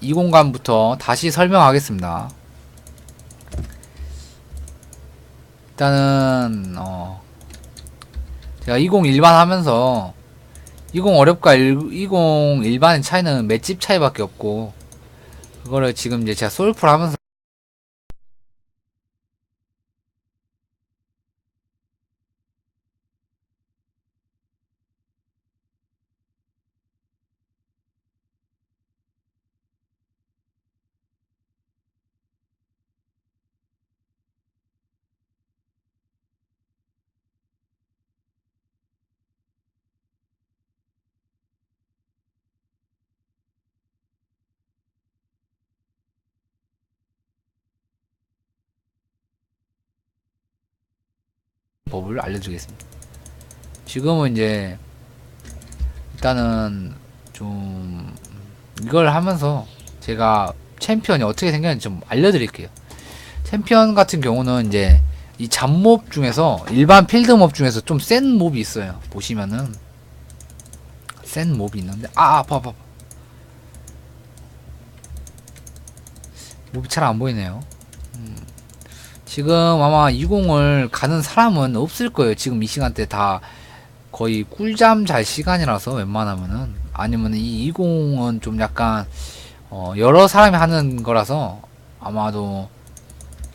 이 공간부터 다시 설명하겠습니다. 일단은 어 제가 20 일반 하면서 20 어렵과 20 일반의 차이는 맷집 차이밖에 없고 그거를 지금 이제 제가 솔프를 하면서 법을 알려드리겠습니다. 지금은 이제 일단은 좀 이걸 하면서 제가 챔피언이 어떻게 생겼는지 좀 알려드릴게요. 챔피언 같은 경우는 이제 이 잡몹 중에서 일반 필드몹 중에서 좀 센 몹이 있어요. 보시면은 센 몹이 있는데 아 아파 아파 아파. 몹이 잘 안 보이네요. 지금 아마 20을 가는 사람은 없을 거예요. 지금 이 시간대 다 거의 꿀잠 잘 시간이라서 웬만하면은 아니면 이 20은 좀 약간 어 여러 사람이 하는 거라서 아마도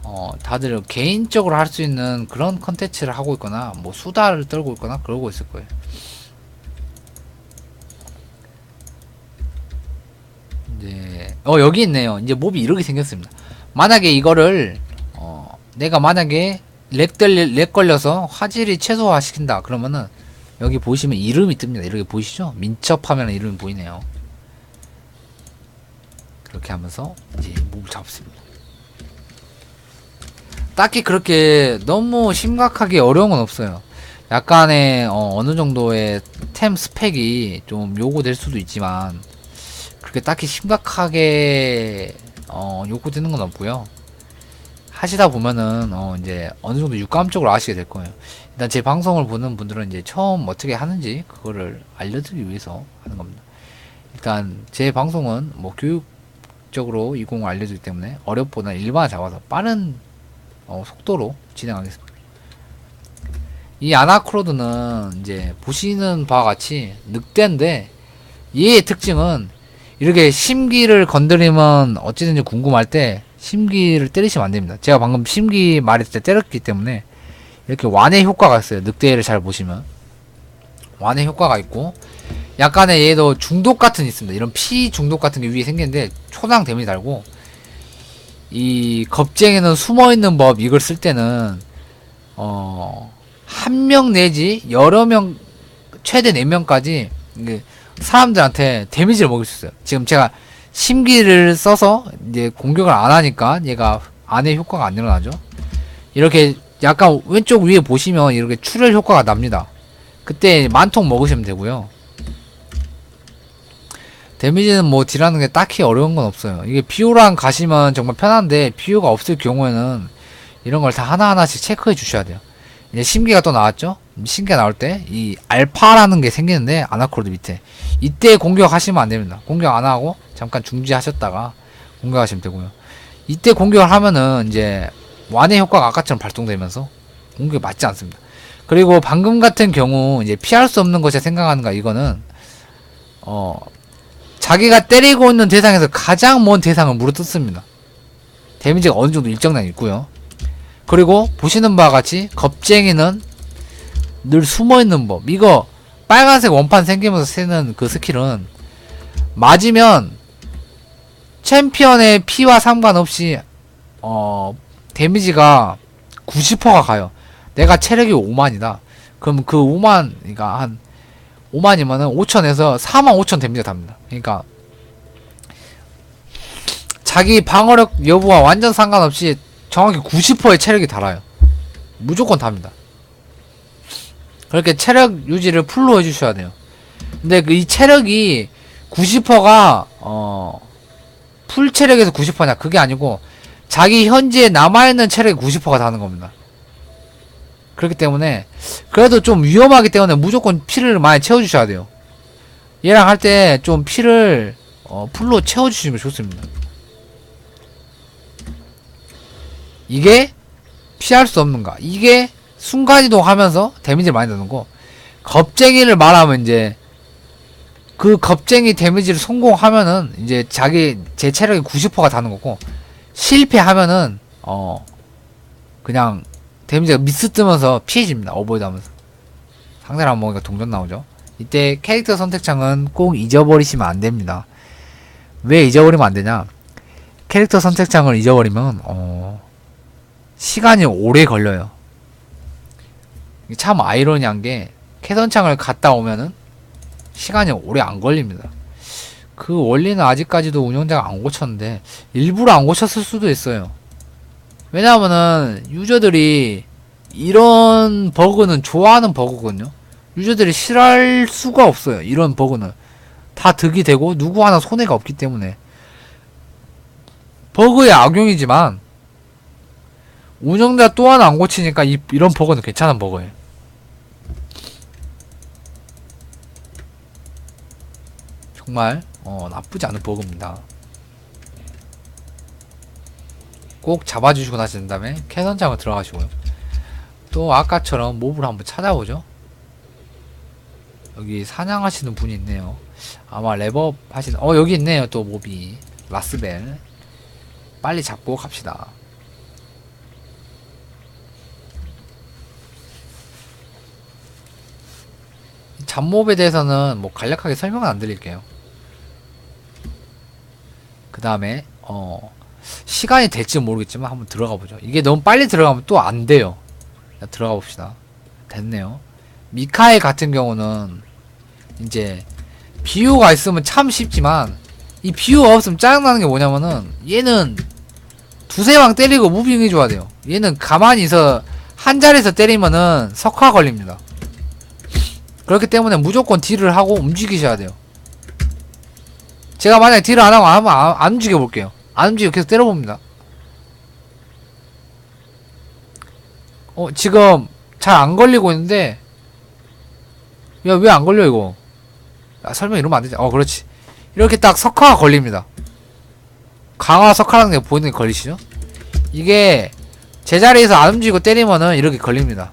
어 다들 개인적으로 할 수 있는 그런 컨텐츠를 하고 있거나 뭐 수다를 떨고 있거나 그러고 있을 거예요. 이제 어 여기 있네요. 이제 몹이 이렇게 생겼습니다. 만약에 이거를 어 내가 만약에 렉, 걸려, 렉 걸려서 화질이 최소화 시킨다 그러면은 여기 보시면 이름이 뜹니다. 이렇게 보이시죠? 민첩하면 이름이 보이네요. 그렇게 하면서 이제 몹을 잡습니다. 딱히 그렇게 너무 심각하게 어려운 건 없어요. 약간의 어, 느 정도의 템 스펙이 좀 요구될 수도 있지만 그렇게 딱히 심각하게 어, 요구되는 건 없고요 하시다 보면은 어 이제 어느 정도 육감적으로 아시게 될 거예요. 일단 제 방송을 보는 분들은 이제 처음 어떻게 하는지 그거를 알려드리기 위해서 하는 겁니다. 일단 제 방송은 뭐 교육적으로 이 공을 알려주기 때문에 어렵보다 일반을 잡아서 빠른 어 속도로 진행하겠습니다. 이 아나크로드는 이제 보시는 바와 같이 늑대인데 얘의 특징은 이렇게 심기를 건드리면 어찌든지 궁금할 때 심기를 때리시면 안 됩니다. 제가 방금 심기 말했을 때 때렸기 때문에 이렇게 완의 효과가 있어요. 늑대를 잘 보시면 완의 효과가 있고 약간의 얘도 중독 같은 게 있습니다. 이런 피 중독 같은 게 위에 생기는데 초당 데미지 달고 이 겁쟁이는 숨어 있는 법 이걸 쓸 때는 어 한 명 내지 여러 명 최대 4명까지 사람들한테 데미지를 먹일 수 있어요. 지금 제가 심기를 써서 이제 공격을 안 하니까 얘가 안에 효과가 안 일어나죠. 이렇게 약간 왼쪽 위에 보시면 이렇게 출혈 효과가 납니다. 그때 만통 먹으시면 되고요. 데미지는 뭐 딜하는 게 딱히 어려운 건 없어요. 이게 비오랑 가시면 정말 편한데 비오가 없을 경우에는 이런 걸 다 하나하나씩 체크해 주셔야 돼요. 이제 심기가 또 나왔죠? 심기가 나올 때 이 알파라는 게 생기는데 아나코르드 밑에 이때 공격하시면 안 됩니다. 공격 안 하고 잠깐 중지하셨다가 공격하시면 되고요. 이때 공격을 하면은 이제 완의 효과가 아까처럼 발동되면서 공격이 맞지 않습니다. 그리고 방금 같은 경우 이제 피할 수 없는 것이 생각하는가 이거는 어 자기가 때리고 있는 대상에서 가장 먼 대상을 물어뜯습니다. 데미지가 어느 정도 일정량 있고요. 그리고 보시는 바와 같이 겁쟁이는 늘 숨어 있는 법. 이거 빨간색 원판 생기면서 쓰는 그 스킬은 맞으면 챔피언의 피와 상관없이 어 데미지가 90%가 가요. 내가 체력이 5만이다. 그럼 그 5만 그러니까 한 5만이면은 5천에서 4만 5천 데미지가 답니다. 그러니까 자기 방어력 여부와 완전 상관없이 정확히 90%의 체력이 달아요. 무조건 답니다. 그렇게 체력 유지를 풀로 해주셔야 돼요. 근데 그 이 체력이 90%가 어 풀 체력에서 90%냐 그게 아니고 자기 현재 남아있는 체력이 90%가 다는 겁니다. 그렇기 때문에 그래도 좀 위험하기 때문에 무조건 피를 많이 채워주셔야 돼요. 얘랑 할 때 좀 피를 어, 풀로 채워주시면 좋습니다. 이게 피할 수 없는 가? 이게 순간이동 하면서 데미지를 많이 넣는 거. 겁쟁이를 말하면 이제 그 겁쟁이 데미지를 성공하면은 이제 자기 제 체력이 90%가 다는 거고 실패하면은 어 그냥 데미지가 미스 뜨면서 피해집니다. 어보이드 하면서. 상대를 안 먹으니까 동전 나오죠. 이때 캐릭터 선택창은 꼭 잊어버리시면 안 됩니다. 왜 잊어버리면 안 되냐? 캐릭터 선택창을 잊어버리면 어 시간이 오래 걸려요. 참 아이러니한 게 캐선창을 갔다 오면은 시간이 오래 안 걸립니다. 그 원리는 아직까지도 운영자가 안 고쳤는데 일부러 안 고쳤을 수도 있어요. 왜냐하면은 유저들이 이런 버그는 좋아하는 버그거든요. 유저들이 싫어할 수가 없어요. 이런 버그는 다 득이 되고 누구 하나 손해가 없기 때문에 버그의 악용이지만 운영자 또 하나 안 고치니까 이, 이런 버그는 괜찮은 버그예요. 정말 어, 나쁘지 않은 버그입니다. 꼭 잡아주시고 나신 다음에 캐선장을 들어가시고요. 또 아까처럼 몹을 한번 찾아보죠. 여기 사냥하시는 분이 있네요. 아마 랩업 하시는 어 여기 있네요 또 몹이 라스벨 빨리 잡고 갑시다. 잡몹에 대해서는 뭐 간략하게 설명은 안 드릴게요. 그 다음에 어 시간이 될지 모르겠지만 한번 들어가 보죠. 이게 너무 빨리 들어가면 또 안 돼요. 자, 들어가 봅시다. 됐네요. 미카엘 같은 경우는 이제 비유가 있으면 참 쉽지만 이 비유가 없으면 짜증나는 게 뭐냐면은 얘는 두세 방 때리고 무빙 해줘야 돼요. 얘는 가만히 있어 한 자리에서 때리면은 석화 걸립니다. 그렇기 때문에 무조건 딜을 하고 움직이셔야 돼요. 제가 만약에 딜을 안 하고 하면 안, 안 움직여 볼게요. 안 움직여 계속 때려봅니다. 어 지금 잘 안 걸리고 있는데 야 왜 안 걸려 이거? 아, 설명 이러면 안 되지. 어 그렇지. 이렇게 딱 석화가 걸립니다. 강화 석화라는 게 보이는 게 걸리시죠? 이게 제자리에서 안 움직이고 때리면은 이렇게 걸립니다.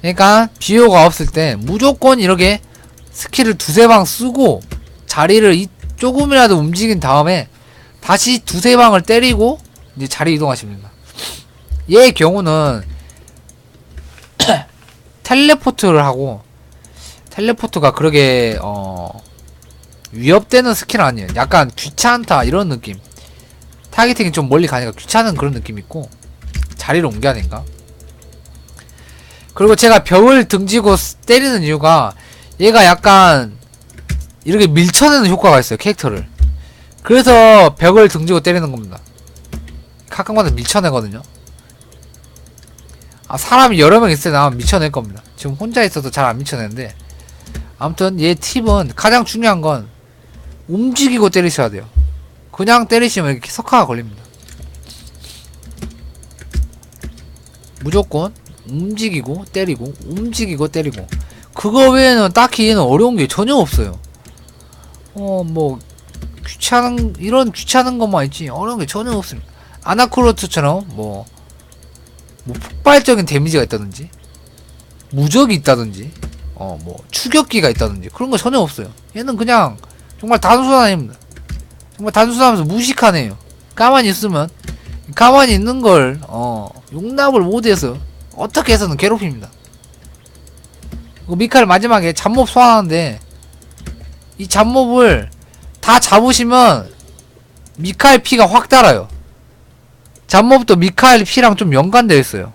그러니까 비호가 없을 때 무조건 이렇게 스킬을 두세 방 쓰고 자리를 이 조금이라도 움직인 다음에 다시 두세 방을 때리고 이제 자리 이동하십니다. 얘의 경우는 텔레포트를 하고 텔레포트가 그러게 어 위협되는 스킬 아니에요. 약간 귀찮다 이런 느낌. 타겟팅이 좀 멀리 가니까 귀찮은 그런 느낌 있고 자리를 옮겨야 되니까. 그리고 제가 벽을 등지고 스- 때리는 이유가 얘가 약간 이렇게 밀쳐내는 효과가 있어요 캐릭터를. 그래서 벽을 등지고 때리는 겁니다. 가끔가다 밀쳐내거든요. 아, 사람이 여러 명 있을 때 나면 밀쳐낼 겁니다. 지금 혼자 있어도 잘 안 밀쳐내는데. 아무튼 얘 팁은 가장 중요한 건 움직이고 때리셔야 돼요. 그냥 때리시면 이렇게 석화가 걸립니다. 무조건 움직이고 때리고 움직이고 때리고 그거 외에는 딱히 얘는 어려운 게 전혀 없어요. 어 뭐 귀찮은 이런 귀찮은 것만 있지 어려운 게 전혀 없습니다. 아나크로트처럼 뭐, 뭐 폭발적인 데미지가 있다든지 무적이 있다든지 어 뭐 추격기가 있다든지 그런 거 전혀 없어요. 얘는 그냥 정말 단순한 애입니다. 정말 단순하면서 무식하네요. 가만히 있으면 가만히 있는 걸 어, 용납을 못해서 어떻게 해서는 괴롭힙니다. 그 미카를 마지막에 잡몹 소환하는데 이 잡몹을 다 잡으시면 미카엘 피가 확 달아요. 잡몹도 미카엘 피랑 좀 연관되어 있어요.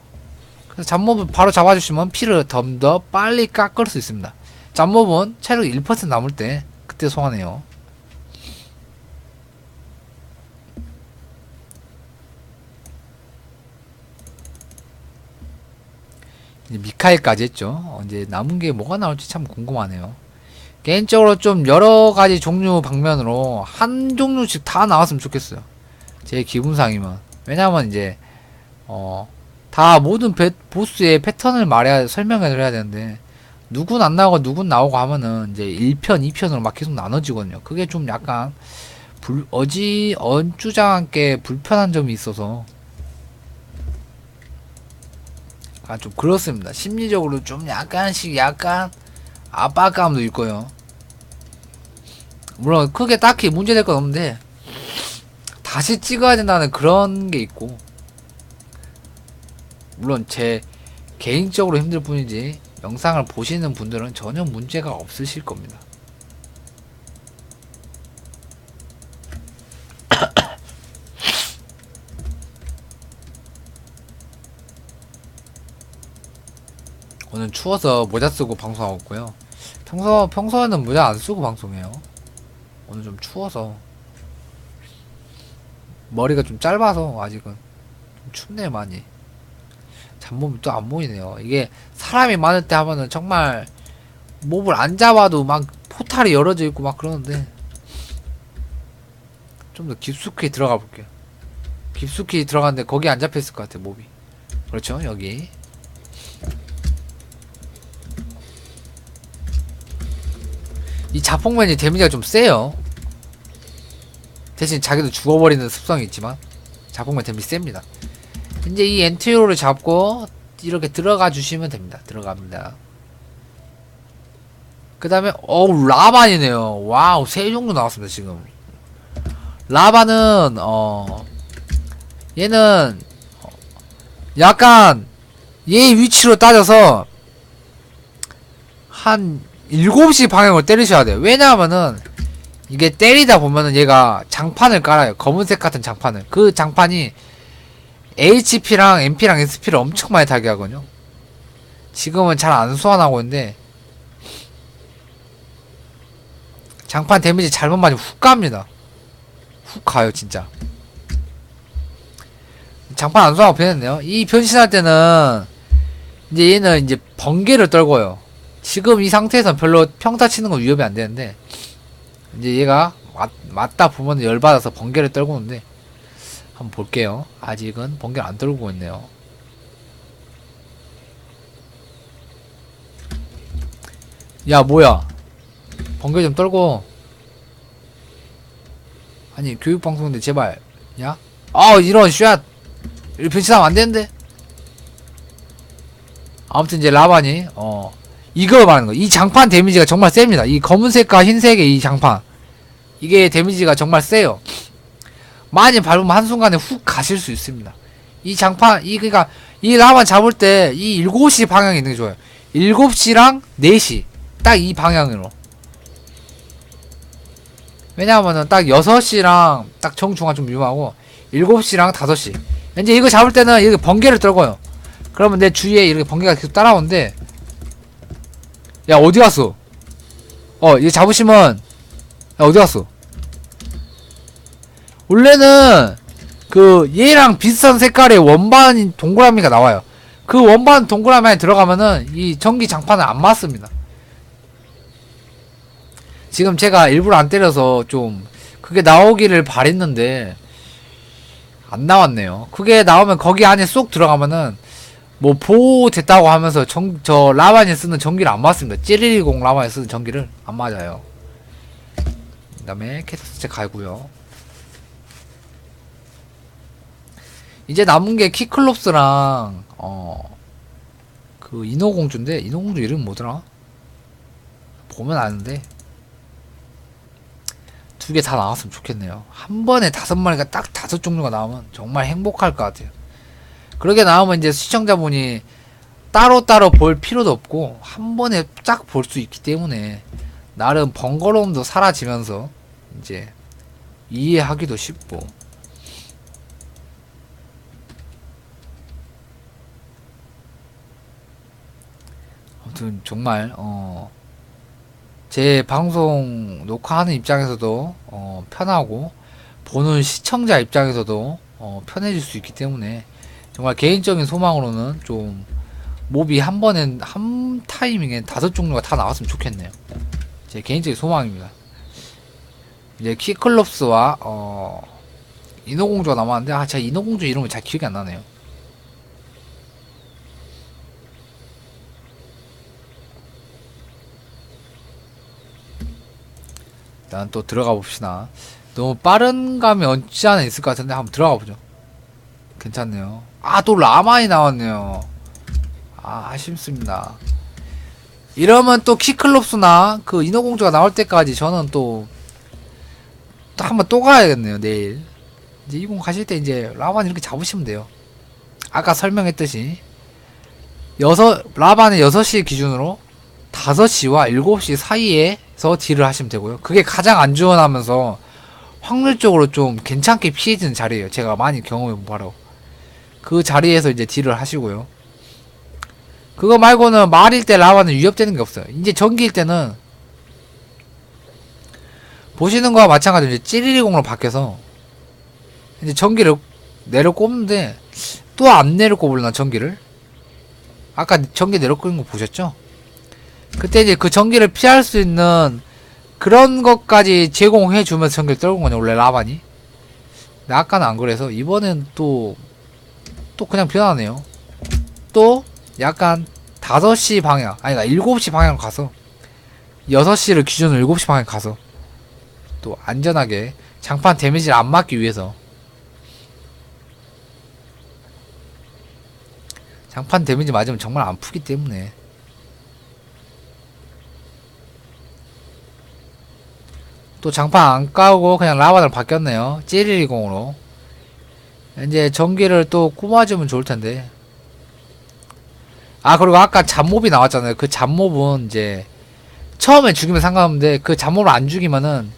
그래서 잡몹을 바로 잡아주시면 피를 좀더 빨리 깎을 수 있습니다. 잡몹은 체력 1% 남을 때 그때 소환해요. 미카엘까지 했죠. 어, 이제 남은 게 뭐가 나올지 참 궁금하네요. 개인적으로 좀 여러 가지 종류 방면으로 한 종류씩 다 나왔으면 좋겠어요. 제 기분상이면. 왜냐면 이제, 어, 다 모든 베, 보스의 패턴을 말해야, 설명을 해야 되는데, 누군 안 나오고 누군 나오고 하면은 이제 1편, 2편으로 막 계속 나눠지거든요. 그게 좀 약간 불, 어지, 언주장께 불편한 점이 있어서 아, 좀 그렇습니다. 심리적으로 좀 약간씩 약간 압박감도 있고요. 물론 크게 딱히 문제될 건 없는데 다시 찍어야 된다는 그런 게 있고 물론 제 개인적으로 힘들 뿐이지 영상을 보시는 분들은 전혀 문제가 없으실 겁니다. 추워서 모자 쓰고 방송하고 있고요. 평소 평소에는 모자 안 쓰고 방송해요. 오늘 좀 추워서 머리가 좀 짧아서 아직은 좀 춥네요 많이. 잡몸이 또 안 보이네요. 이게 사람이 많을 때 하면은 정말 몹을 안 잡아도 막 포탈이 열어져 있고 막 그러는데 좀 더 깊숙이 들어가 볼게요. 깊숙이 들어갔는데 거기 안 잡혔을 것 같아 몹이. 그렇죠 여기. 이 자폭맨이 데미지가 좀 세요. 대신 자기도 죽어버리는 습성이 있지만 자폭맨 데미지 셉니다. 이제 이 엔티로를 잡고 이렇게 들어가 주시면 됩니다. 들어갑니다. 그 다음에 어우 라반이네요. 와우 세 종류 나왔습니다 지금. 라반은 어 얘는 어, 약간 얘 위치로 따져서 한 7시 방향으로 때리셔야 돼요. 왜냐하면은 이게 때리다 보면은 얘가 장판을 깔아요. 검은색 같은 장판을. 그 장판이 HP랑 MP랑 SP를 엄청 많이 타게 하거든요. 지금은 잘 안 소환하고 있는데 장판 데미지 잘못 맞으면 훅 갑니다. 훅 가요 진짜. 장판 안 소환하고 변했네요. 이 변신할 때는 이제 얘는 이제 번개를 떨고요. 지금 이 상태에선 별로 평타 치는 건 위협이 안 되는데 이제 얘가 맞, 맞다 보면 열받아서 번개를 떨고 오는데 한번 볼게요. 아직은 번개를 안 떨고 있네요. 야 뭐야 번개 좀 떨고 아니 교육방송인데 제발 야? 아 이런 샷 이렇게 변신하면 안 되는데 아무튼 이제 라반이 어 이거 말하는 거. 이 장판 데미지가 정말 셉니다. 이 검은색과 흰색의 이 장판. 이게 데미지가 정말 세요. 많이 밟으면 한순간에 훅 가실 수 있습니다. 이 장판, 이, 그니까, 이 라만 잡을 때, 이 7시 방향이 있는 게 좋아요. 7시랑 4시. 딱 이 방향으로. 왜냐하면은 딱 6시랑 딱 정중앙 좀 위험하고, 7시랑 5시. 이제 이거 잡을 때는 이렇게 번개를 떨고요. 그러면 내 주위에 이렇게 번개가 계속 따라오는데, 야 어디 갔어? 어 얘 잡으시면 야 어디 갔어? 원래는 그 얘랑 비슷한 색깔의 원반 동그라미가 나와요. 그 원반 동그라미 안에 들어가면은 이 전기 장판은 안 맞습니다. 지금 제가 일부러 안 때려서 좀 그게 나오기를 바랬는데 안 나왔네요. 그게 나오면 거기 안에 쏙 들어가면은 뭐 보호됐다고 하면서 정, 저 라반이 쓰는 전기를 안 맞습니다. 7110 라반이 쓰는 전기를 안 맞아요. 그 다음에 캐터스체 갈고요. 이제 남은 게 키클롭스랑 어 그 인어공주인데 인어공주 이름 뭐더라? 보면 아는데 두 개 다 나왔으면 좋겠네요. 한 번에 다섯 마리가 딱 다섯 종류가 나오면 정말 행복할 것 같아요. 그렇게 나오면 이제 시청자분이 따로따로 볼 필요도 없고 한 번에 쫙 볼 수 있기 때문에 나름 번거로움도 사라지면서 이제 이해하기도 쉽고. 아무튼 정말 어 제 방송 녹화하는 입장에서도 어 편하고 보는 시청자 입장에서도 어 편해질 수 있기 때문에 정말 개인적인 소망으로는 좀 몹이 한 번엔 한 타이밍에 다섯 종류가 다 나왔으면 좋겠네요. 제 개인적인 소망입니다. 이제 키클럽스와 어 인어공주가 남았는데 아 제가 인어공주 이름을 잘 기억이 안 나네요. 일단 또 들어가 봅시다. 너무 빠른 감이 언지 않아 있을 것 같은데 한번 들어가 보죠. 괜찮네요. 아, 또 라마이 나왔네요. 아, 아쉽습니다. 이러면 또 키클롭스나 그 인어공주가 나올 때까지 저는 또, 또 한번 또 가야겠네요, 내일. 이제 이공 가실 때 이제 라반 이렇게 잡으시면 돼요. 아까 설명했듯이. 여섯, 라반의 6시 기준으로 5시와 7시 사이에서 딜을 하시면 되고요. 그게 가장 안전하면서 확률적으로 좀 괜찮게 피해지는 자리예요. 제가 많이 경험해 본 바로. 그 자리에서 이제 딜을 하시고요. 그거 말고는 말일 때 라반은 위협되는 게 없어요. 이제 전기일 때는 보시는 거와 마찬가지로 이제 찌리리공으로 바뀌어서 이제 전기를 내려 꼽는데 또 안 내려 꼽을나 전기를? 아까 전기 내려 꼽는 거 보셨죠? 그때 이제 그 전기를 피할 수 있는 그런 것까지 제공해 주면서 전기를 떨군 거냐 원래 라반이 근데 아까는 안 그래서 이번엔 또 또 그냥 변하네요 또 약간 5시 방향 아니 가 7시 방향 가서 6시를 기준으로 7시 방향 가서 또 안전하게 장판 데미지를 안 맞기 위해서 장판 데미지 맞으면 정말 아프기 때문에 또 장판 안 까고 그냥 라반을 바뀌었네요. 찌리리공으로. 이제 전기를 또 뿜어주면 좋을 텐데. 아 그리고 아까 잡몹이 나왔잖아요. 그 잡몹은 이제 처음에 죽이면 상관없는데 그 잡몹을 안 죽이면은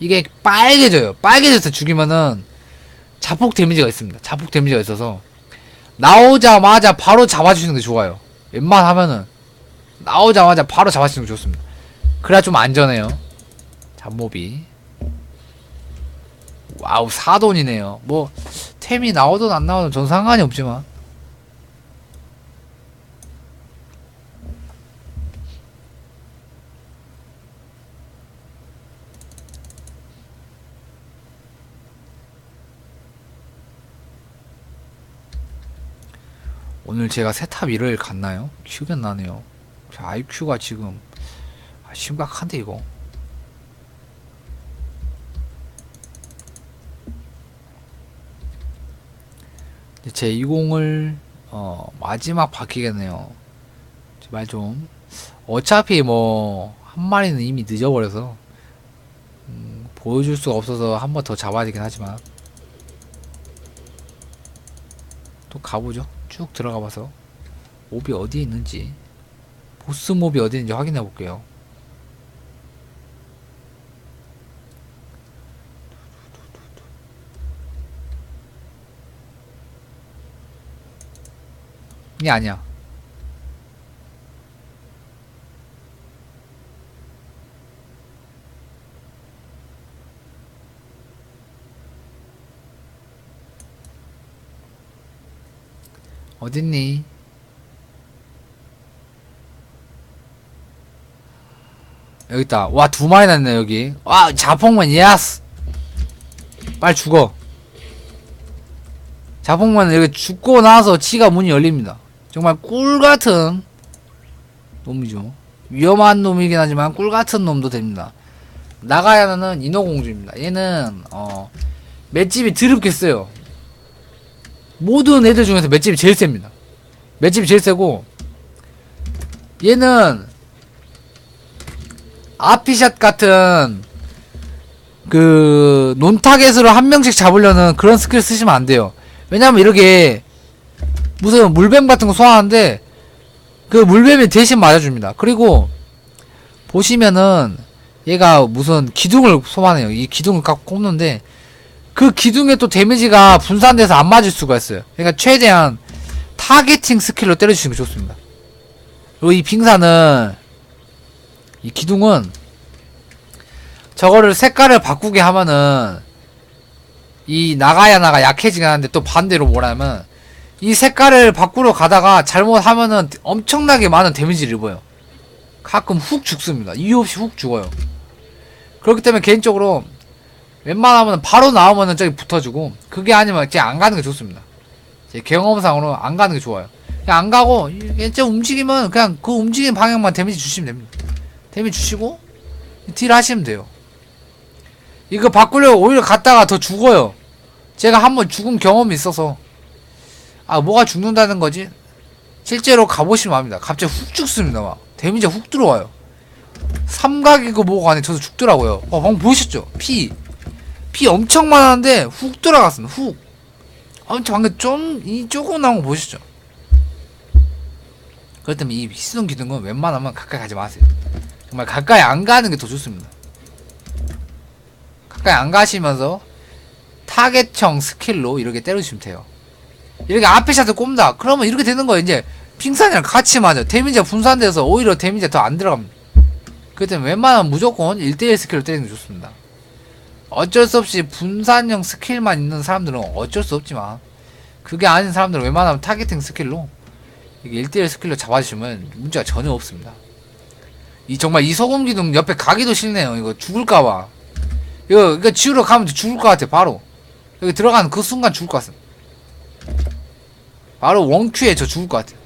이게 빨개져요. 빨개져서 죽이면은 자폭 데미지가 있습니다. 자폭 데미지가 있어서 나오자마자 바로 잡아주시는 게 좋아요. 웬만하면은 나오자마자 바로 잡아주시는 게 좋습니다. 그래야 좀 안전해요. 잡몹이 와우 사돈이네요. 뭐 템이 나오든 안 나오든 전 상관이 없지만. 오늘 제가 세탑 1을 갔나요? 기억이 안 나네요. 제 IQ가 지금 아, 심각한데 이거 제 20을 어 마지막 바뀌겠네요. 제발 좀 어차피 뭐 한 마리는 이미 늦어버려서 음, 보여줄 수가 없어서 한 번 더 잡아야 되긴 하지만 또 가보죠. 쭉 들어가 봐서 몹이 어디에 있는지 보스 몹이 어디 있는지 확인해 볼게요. 이게 아니야. 어딨니? 여기 있다. 와, 두 마리 났네, 여기. 와, 자폭만, 예스! 빨리 죽어. 자폭만 이렇게 죽고 나서 지가 문이 열립니다. 정말 꿀 같은 놈이죠. 위험한 놈이긴 하지만 꿀 같은 놈도 됩니다. 나가야는 인어공주입니다. 얘는 어 맷집이 드럽게 세요. 모든 애들 중에서 맷집이 제일 셉니다. 맷집이 제일 세고 얘는 아피샷 같은 그 논타겟으로 한 명씩 잡으려는 그런 스킬 쓰시면 안 돼요. 왜냐면 이렇게 무슨 물뱀 같은 거 소환하는데 그 물뱀이 대신 맞아줍니다. 그리고 보시면은 얘가 무슨 기둥을 소환해요. 이 기둥을 깎고 꼽는데 그 기둥에 또 데미지가 분산돼서 안 맞을 수가 있어요. 그러니까 최대한 타겟팅 스킬로 때려주시는 게 좋습니다. 그리고 이 빙사는 이 기둥은 저거를 색깔을 바꾸게 하면은 이 나가야 나가 약해지긴 하는데 또 반대로 뭐라면 이 색깔을 바꾸러 가다가 잘못하면은 엄청나게 많은 데미지를 입어요. 가끔 훅 죽습니다. 이유 없이 훅 죽어요. 그렇기 때문에 개인적으로 웬만하면 바로 나오면은 저기 붙어주고 그게 아니면 그냥 안 가는 게 좋습니다. 제 경험상으로 안 가는 게 좋아요. 그냥 안 가고 이제 움직이면 그냥 그 움직이는 방향만 데미지 주시면 됩니다. 데미지 주시고 딜 하시면 돼요. 이거 바꾸려고 오히려 갔다가 더 죽어요. 제가 한번 죽은 경험이 있어서. 아, 뭐가 죽는다는 거지? 실제로 가보시면 압니다. 갑자기 훅 죽습니다, 막. 데미지가 훅 들어와요. 삼각이고 뭐고 안에 저도 죽더라고요. 어, 방금 보셨죠? 피. 피 엄청 많았는데 훅 들어갔습니다, 훅. 엄청 방금 좀, 이 조금 나온 거 보셨죠? 때문에 이 희수동 기둥은 웬만하면 가까이 가지 마세요. 정말 가까이 안 가는 게 더 좋습니다. 가까이 안 가시면서 타겟형 스킬로 이렇게 때려주시면 돼요. 이렇게 앞에 샷을 꼽는다. 그러면 이렇게 되는 거예요. 이제 핑산이랑 같이 맞아. 데미지가 분산돼서 오히려 데미지가 더 안 들어갑니다. 때문에 웬만하면 무조건 1대1 스킬로 때리는 게 좋습니다. 어쩔 수 없이 분산형 스킬만 있는 사람들은 어쩔 수 없지만 그게 아닌 사람들은 웬만하면 타겟팅 스킬로 이게 1대1 스킬로 잡아주시면 문제가 전혀 없습니다. 이 정말 이 소금 기둥 옆에 가기도 싫네요. 이거 죽을까봐. 이거 이거 지우러 가면 죽을 것 같아. 바로 여기 들어가는 그 순간 죽을 것 같습니다. 바로 원큐에 저 죽을 것 같아요.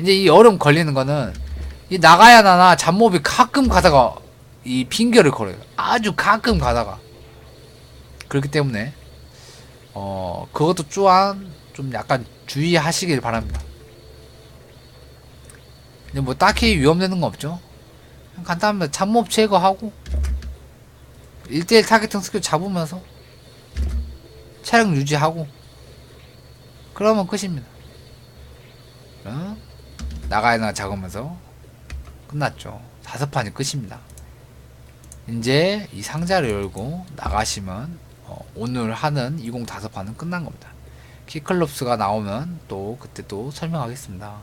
이제 이 얼음 걸리는 거는 이 나가야 나나 잡몹이 가끔 가다가 이 핑계를 걸어요. 아주 가끔 가다가 그렇기 때문에 어 그것도 또한 좀 약간 주의하시길 바랍니다. 근데 뭐 딱히 위험되는 거 없죠. 간단하면 잡몹 제거하고 1대1 타겟팅 스킬 잡으면서 차량 유지하고 그러면 끝입니다. 그럼 나가야나 작으면서 끝났죠. 다섯 판이 끝입니다. 이제 이 상자를 열고 나가시면 어, 오늘 하는 20 다섯 판은 끝난 겁니다. 키클럽스가 나오면 또 그때 또 설명하겠습니다.